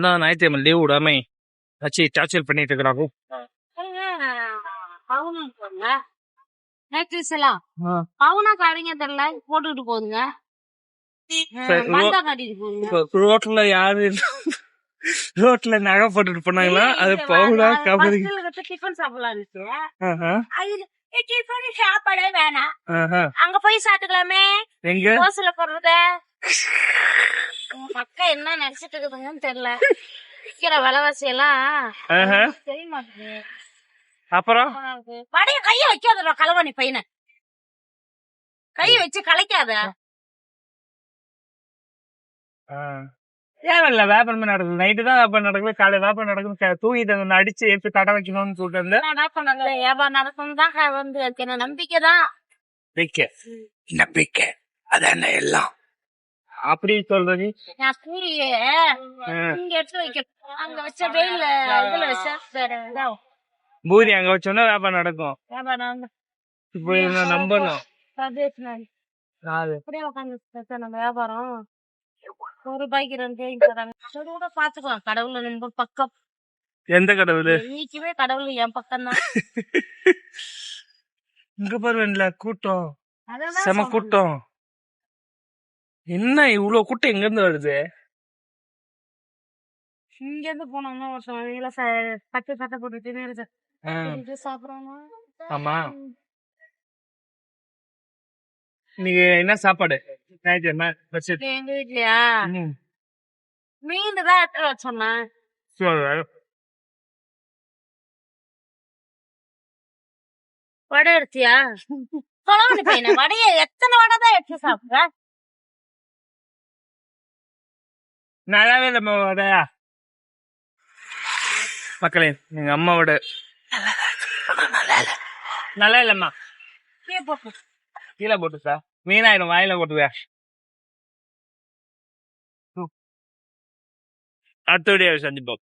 தான் ஞாயிற்றுக்கிழமை லீவ் விடாம வச்சு டார்ச்சர் பண்ணிட்டு இருக்கிறாங்க? பவுனா காரிங்க தெரியல. போட்டுட்டு போகுதுங்க. ரோட்ல யாரு ரோட்ல நகை போட்டுட்டு போனாங்களா? அது பவுடா கபடி. டிஃபன் சாப்பிடலாம் இருக்கு. சாப்பாடே வேணாம். அங்க போய் சாப்பிட்டுக்கலாமே எங்க? தோசைல அக்கா என்ன நினைச்சிட்டு இருக்குதுங்கன்னு தெரியல. விக்கிற விலைவாசி எல்லாம். தெரிய மாட்டேங்குது அப்புறம் வடைய கைய வைக்காதடா கலவாணி பையனை. கைய வச்சு கலைக்காத. ஆ. ஏன் இல்ல நடக்குது. நைட்டு தான் வியாபாரம் நடக்குது காலையில வியாபாரம் நடக்குது தூங்கிட்டு வந்து அடிச்சு எப்படி கடை வைக்கணும்னு சொல்லிட்டு இருந்தேன். என்னடா பண்ணாங்க? வியாபாரம் நடக்கும் தான் வந்து அதுக்கு என்ன நம்பிக்கை தான். நம்பிக்கை. நம்பிக்கை. அதான எல்லாம். அப்படி சொல்றது? நான் கூலியே இங்க எடுத்து வைக்க அங்க வச்ச வெயில இதுல வச்சா. பூரி அங்க வச்சோம்னா வியாபாரம் நடக்கும். வியாபாரம் இப்போ இதை நம்பணும்? அது அப்படியே உட்காந்து நம்ம வியாபாரம். ஒரு ரூபாய்க்கு ரெண்டு கூட. பாத்துக்கலாம். கடவுள் நம்ம பக்கம். எந்த கடவுள்? இன்னைக்குமே கடவுள் என் பக்கம் தான் இங்க பாருவேன்ல கூட்டம். செம. கூட்டம். என்ன இவ்வளவு கூட்டம் எங்க இருந்து வருது? இங்க இருந்து போனோம்னா ஒரு சமையல பச்சை சட்டை போட்டுட்டு இருக்கு சாப்பிடுறோமா? ஆமா. நீங்க என்ன சாப்பாடு? எங்க வீட்லயா? மீன் தான் எடுத்து வச்சோம்னா. வடை எடுத்தியா? தொலைவனி பையன வடைய எத்தனை வடை தான் எடுத்து சாப்பிடுற? நல்லாவே இல்லம்மா வடையா மக்களே எங்க அம்மாவோட. நல்லா இல்லம்மா கீழே போட்டு கீழே சார் மீனாயிடும் வாயில போட்டுவே அடுத்த வீடியோ சந்திப்போம்.